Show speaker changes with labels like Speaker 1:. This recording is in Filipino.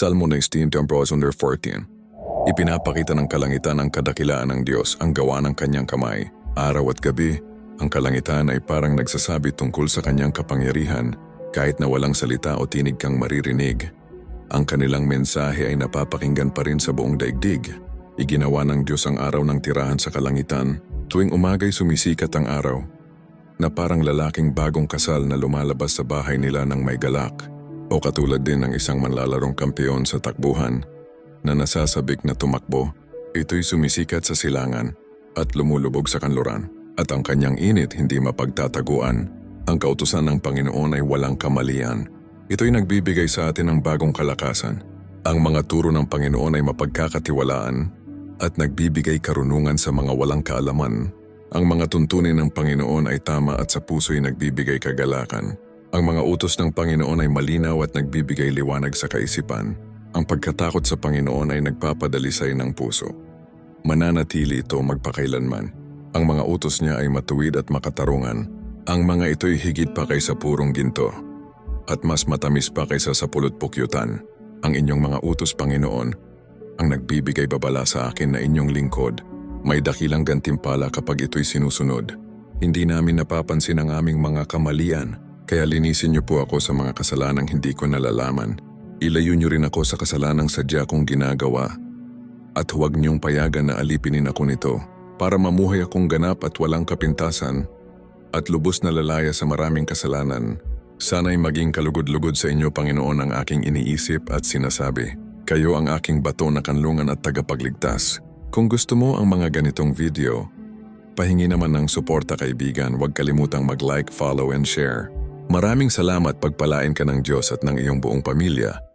Speaker 1: Salmo 19 verse 14. Ipinapakita ng kalangitan ang kadakilaan ng Diyos, ang gawa ng kanyang kamay. Araw at gabi, ang kalangitan ay parang nagsasabi tungkol sa kanyang kapangyarihan kahit na walang salita o tinig kang maririnig. Ang kanilang mensahe ay napapakinggan pa rin sa buong daigdig. Iginawa ng Diyos ang araw ng tirahan sa kalangitan. Tuwing umagay sumisikat ang araw, na parang lalaking bagong kasal na lumalabas sa bahay nila ng may galak. O katulad din ng isang manlalarong kampeon sa takbuhan na nasasabik na tumakbo, ito'y sumisikat sa silangan at lumulubog sa kanluran. At ang kanyang init hindi mapagtataguan. Ang kautusan ng Panginoon ay walang kamalian. Ito'y nagbibigay sa atin ng bagong kalakasan. Ang mga turo ng Panginoon ay mapagkakatiwalaan at nagbibigay karunungan sa mga walang kaalaman. Ang mga tuntunin ng Panginoon ay tama at sa puso'y nagbibigay kagalakan. Ang mga utos ng Panginoon ay malinaw at nagbibigay liwanag sa kaisipan. Ang pagkatakot sa Panginoon ay nagpapadalisay ng puso. Mananatili ito magpakailanman. Ang mga utos niya ay matuwid at makatarungan. Ang mga ito'y higit pa kaysa purong ginto. At mas matamis pa kaysa sa pulot pukyutan. Ang inyong mga utos, Panginoon, ang nagbibigay babala sa akin na inyong lingkod. May dakilang gantimpala kapag ito'y sinusunod. Hindi namin napapansin ang aming mga kamalian, kaya linisin niyo po ako sa mga kasalanang hindi ko nalalaman. Ilayo niyo rin ako sa kasalanang sadya kong ginagawa. At huwag niyong payagan na alipinin ako nito para mamuhay akong ganap at walang kapintasan at lubos na lalaya sa maraming kasalanan. Sana'y maging kalugod-lugod sa inyo, Panginoon, ang aking iniisip at sinasabi. Kayo ang aking bato na kanlungan at tagapagligtas. Kung gusto mo ang mga ganitong video, pahingi naman ng suporta kaibigan, huwag kalimutang mag-like, follow and share. Maraming salamat pagpalain ka ng Diyos at ng iyong buong pamilya.